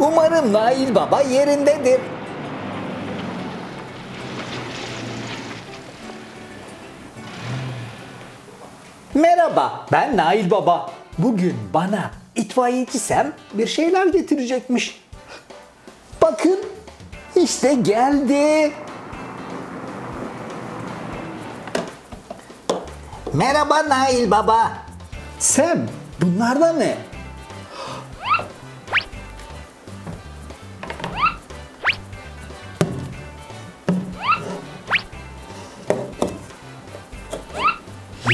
Umarım Nail Baba yerindedir. Merhaba, ben Nail Baba. Bugün bana itfaiyeci Sem bir şeyler getirecekmiş. Bakın, işte geldi. Merhaba Nail Baba. Sem, bunlar da ne?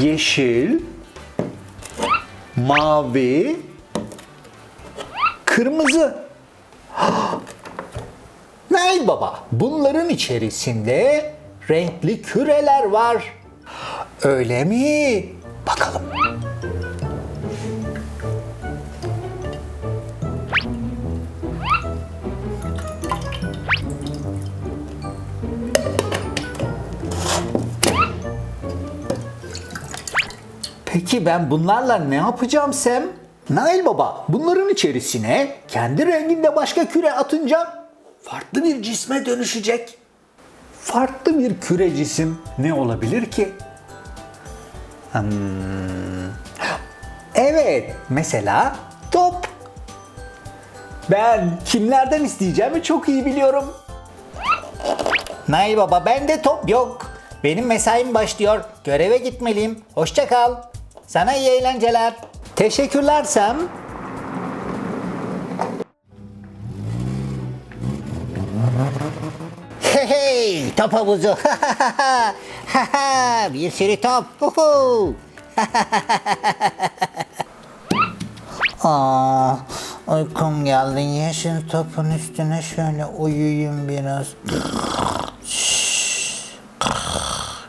Yeşil, mavi, kırmızı. Nail Baba, bunların içerisinde renkli küreler var. Öyle mi? Bakalım. Peki ben bunlarla ne yapacağım Sem? Nail Baba, bunların içerisine kendi renginde başka küre atınca farklı bir cisme dönüşecek. Farklı bir küre cisim ne olabilir ki? Hmm. Evet, mesela top. Ben kimlerden isteyeceğimi çok iyi biliyorum. Nail Baba bende top yok. Benim mesaim başlıyor. Göreve gitmeliyim. Hoşça kal. Sana iyi eğlenceler. Teşekkürler Sam. Hey hey top havuzu. Bir sürü top. Aa, uykum geldi. Yeşil topun üstüne şöyle uyuyayım biraz.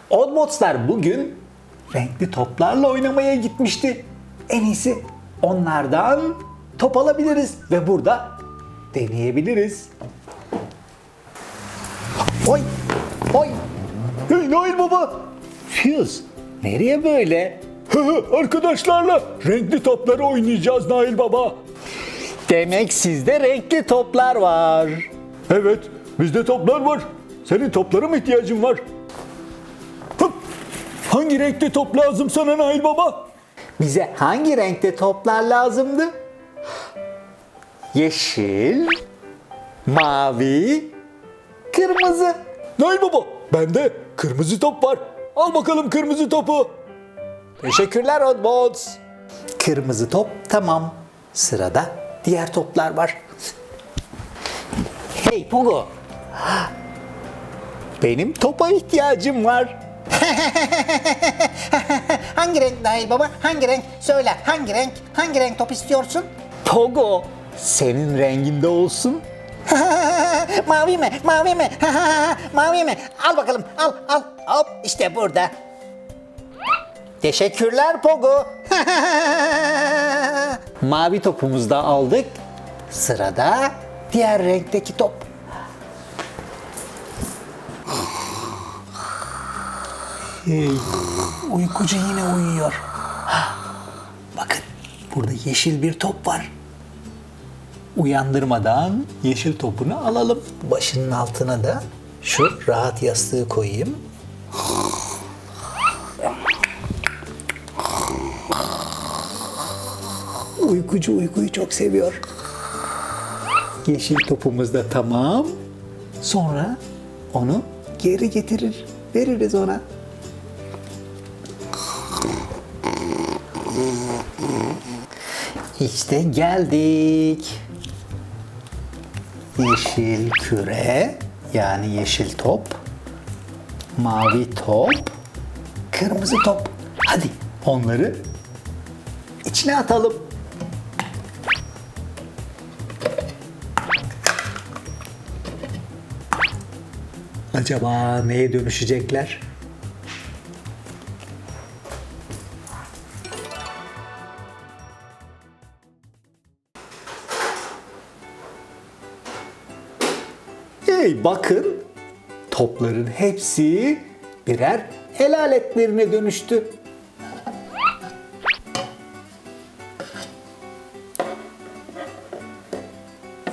Oddmotslar bugün renkli toplarla oynamaya gitmişti. En iyisi onlardan top alabiliriz ve burada deneyebiliriz. Oy! Oy! Hey Nail Baba! Fuse, nereye böyle? Arkadaşlarla renkli topları oynayacağız Nail Baba. Demek sizde renkli toplar var. Evet, bizde toplar var. Senin toplara mı ihtiyacın var? Hangi renkli top lazım sana Nail Baba? Bize hangi renkte toplar lazımdı? Yeşil, mavi, kırmızı. Nail Baba, bende kırmızı top var. Al bakalım kırmızı topu. Teşekkürler Oddbots. Kırmızı top tamam. Sırada diğer toplar var. Hey Pogo. Benim topa ihtiyacım var. Hangi renk Nail Baba? Hangi renk? Söyle hangi renk? Hangi renk top istiyorsun? Pogo senin renginde olsun. mavi mi? Mavi mi? mavi mi? Al bakalım. Al al. Hop işte burada. Teşekkürler Pogo. Mavi topumuzu da aldık. Sırada diğer renkteki top. Hey, uykucu yine uyuyor. Bakın burada yeşil bir top var. Uyandırmadan yeşil topunu alalım. Başının altına da şu rahat yastığı koyayım. Uykucu uykuyu çok seviyor. Yeşil topumuz da tamam. Sonra onu geri getirir. Veririz ona. İşte geldik. Yeşil küre yani yeşil top. Mavi top. Kırmızı top. Hadi onları içine atalım. Acaba neye dönüşecekler? Hey bakın topların hepsi birer el aletlerine dönüştü.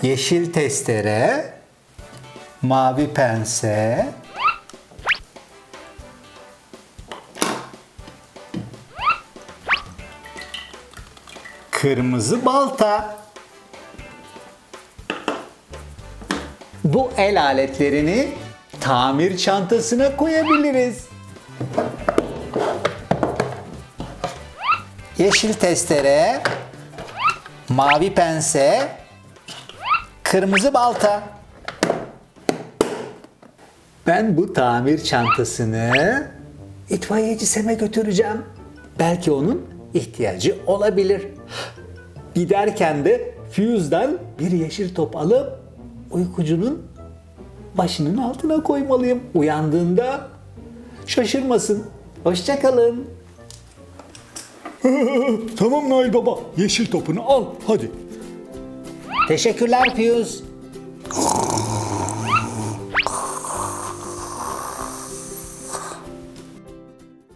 yeşil testere, mavi pense, kırmızı balta. Bu el aletlerini tamir çantasına koyabiliriz. Yeşil testere, mavi pense, kırmızı balta. Ben bu tamir çantasını itfaiyeci Sem'e götüreceğim. Belki onun ihtiyacı olabilir. Giderken de Fuse'dan bir yeşil top alıp uykucunun başının altına koymalıyım. Uyandığında şaşırmasın. Hoşçakalın. Tamam Nail Baba. Yeşil topunu al hadi. Teşekkürler Fuse.